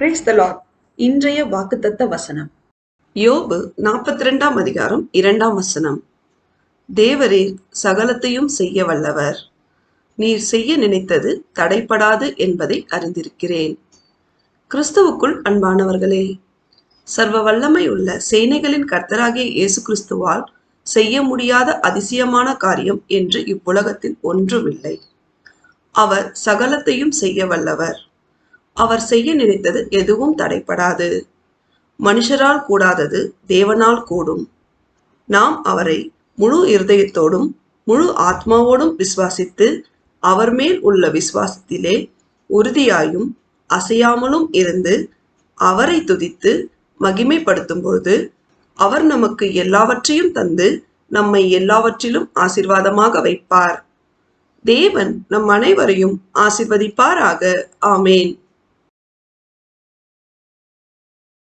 Brace த Lord இன்றைய வாக்குத்தத்த வசனம். யோபு நாற்பத்தி ரெண்டாம் அதிகாரம் இரண்டாம் வசனம். தேவரீர் சகலத்தையும் செய்ய வல்லவர். நீர் செய்ய நினைத்தது தடைப்படாது என்பதை அறிந்திருக்கிறேன். கிறிஸ்துவுக்குள் அன்பானவர்களே சர்வ வல்லமை உள்ள சேனைகளின் கர்த்தராகிய இயேசு கிறிஸ்துவால் செய்ய முடியாத அதிசயமான காரியம் என்று இவ்வுலகத்தில் ஒன்றுமில்லை. அவர் சகலத்தையும் செய்ய வல்லவர். அவர் செய்ய நினைத்தது எதுவும் தடைப்படாது மனுஷரால் கூடாதது தேவனால் கூடும். நாம் அவரை முழு இருதயத்தோடும் முழு ஆத்மாவோடும் விசுவாசித்து அவர் மேல் உள்ள விசுவாசத்திலே உறுதியாயும் அசையாமலும் இருந்து அவரை துதித்து மகிமைப்படுத்தும் பொழுது அவர் நமக்கு எல்லாவற்றையும் தந்து நம்மை எல்லாவற்றிலும் ஆசிர்வாதமாக வைப்பார். தேவன் நம் அனைவரையும் ஆசிர்வதிப்பாராக. ஆமேன்.